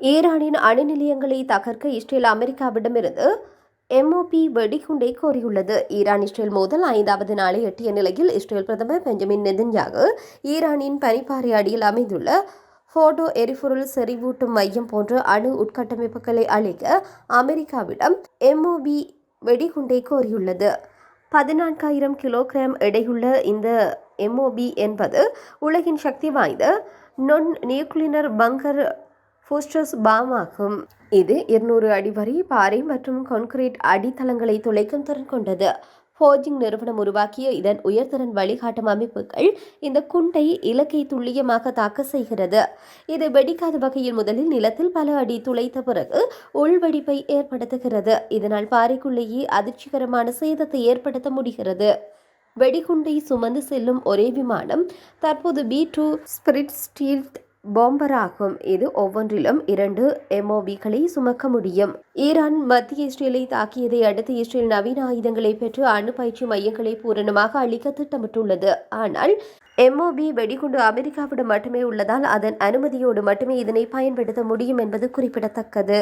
ஈரானின் அணு நிலையங்களை தகர்க்க இஸ்ரேல் அமெரிக்காவிடமிருந்து எம்ஓபி வெடிகுண்டை கோரியுள்ளது. ஈரான் இஸ்ரேல் மோதல் ஐந்தாவது நாளை எட்டிய நிலையில் இஸ்ரேல் பிரதமர் பெஞ்சமின் நெதன்யாகு ஈரானின் பனிப்பாறை அடியில் அமைந்துள்ள ஃபோட்டோ எரிபொருள் செறிவூட்டும் மையம் போன்ற அணு உட்கட்டமைப்புகளை அழிக்க அமெரிக்காவிடம் எம்ஓபி வெடிகுண்டை கோரியுள்ளது. பதினான்காயிரம் கிலோகிராம் எடையுள்ள இந்த எம்ஓபி என்பது உலகின் சக்தி வாய்ந்த நொன் நியூக்ளினர் பங்கர் ஃபோஸ்டர்ஸ் பாம் ஆகும் இது இருநூறு அடி வரை பாறை மற்றும் கான்கிரீட் அடித்தளங்களை துளைக்கும் திறன் கொண்டது. ஃபோர்ஜிங் நிறுவனம் உருவாக்கிய இதன் உயர்திறன் வழிகாட்டும் அமைப்புகள் இந்த குண்டை இலக்கை துல்லியமாக தாக்க செய்கிறது. இது வெடிக்காத வகையில் முதலில் நிலத்தில் பல அடி துளைத்த பிறகு உள்வெடிப்பை ஏற்படுத்துகிறது. இதனால் பாறைக்குள்ளேயே அதிர்ச்சிகரமான சேதத்தை ஏற்படுத்த முடிகிறது. வெடிகுண்டை சுமந்து செல்லும் ஒரே விமானம் தற்போது பி டூ ஸ்பிரிட் ஸ்டீல் பாம்பராகும். இது ஒவ்வொன்றிலும் இரண்டு எம்ஓபிகளை சுமக்க முடியும். ஈரான் மத்திய இஸ்ரேலை தாக்கியதை அடுத்து இஸ்ரேல் நவீன ஆயுதங்களை பெற்று அணு பயிற்சி மையங்களை பூரணமாக அளிக்க திட்டமிட்டுள்ளது. ஆனால் எம்ஓபி வெடிகுண்டு அமெரிக்காவிடம் மட்டுமே உள்ளதால் அதன் அனுமதியோடு மட்டுமே இதனை பயன்படுத்த முடியும் என்பது குறிப்பிடத்தக்கது.